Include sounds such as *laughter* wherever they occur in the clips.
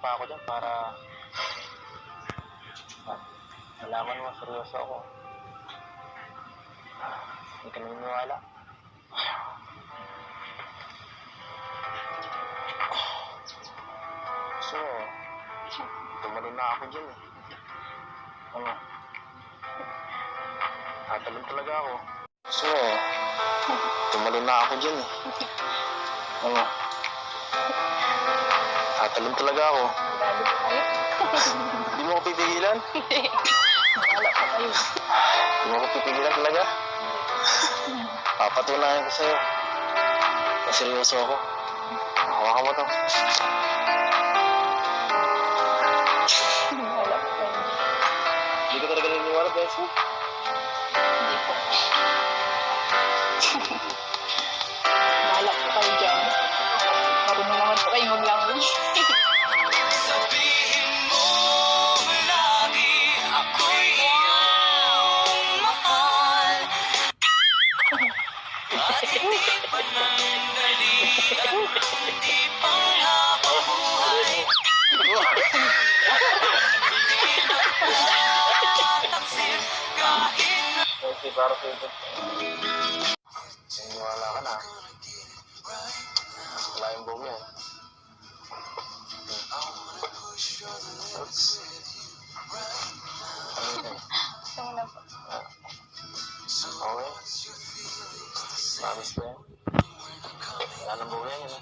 pa ako dyan para malaman mo, seryoso ako. Hindi ka naniniwala. So, tumalon na ako dyan eh. Ano? Tatalon talaga ako. So, tumalon na ako dyan eh. Ano? Tatalon talaga ako. *laughs* Hindi mo ako pipigilan? *laughs* Wala po kayo. Hindi mo ako pipigilan talaga? Papatunayan ko sa'yo. Seryoso ako. Hawakan mo to. Wala po kayo. Hindi ka talaga naniniwala, Bessie? Hindi po. Wala po kayo dyan. Marunong naman po kayo mag-language. At hindi pa nanandali Hindi pang habang buhay Tataksil kahit na para sa'yo ito. Na. Ano na. Ah. Okay. Promise ko yan. Wala nang buhay yan, ano?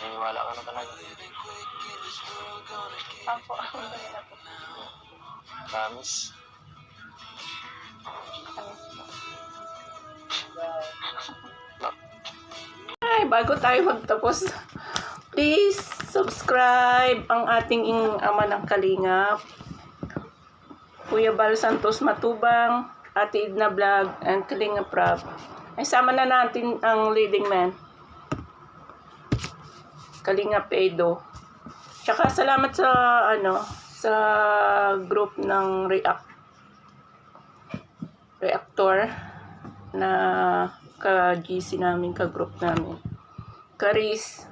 Naniniwala ka na talaga. *laughs* Ako, ako na po. Promise. Ay, bago tayo magtapos, please subscribe ang ating ing ama ng Kalingap. Kuya Bal Santos Matubang, Ate Idna Vlog, and Kalingap Rap. Ay, sama na natin ang leading man. Kalingap Edo. Tsaka salamat sa, ano, sa group ng React. Reactor na ka-GC namin, ka-group namin. Karis.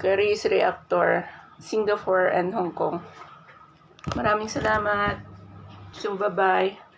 Karis Reactor, Singapore and Hong Kong. Maraming salamat. So, bye-bye.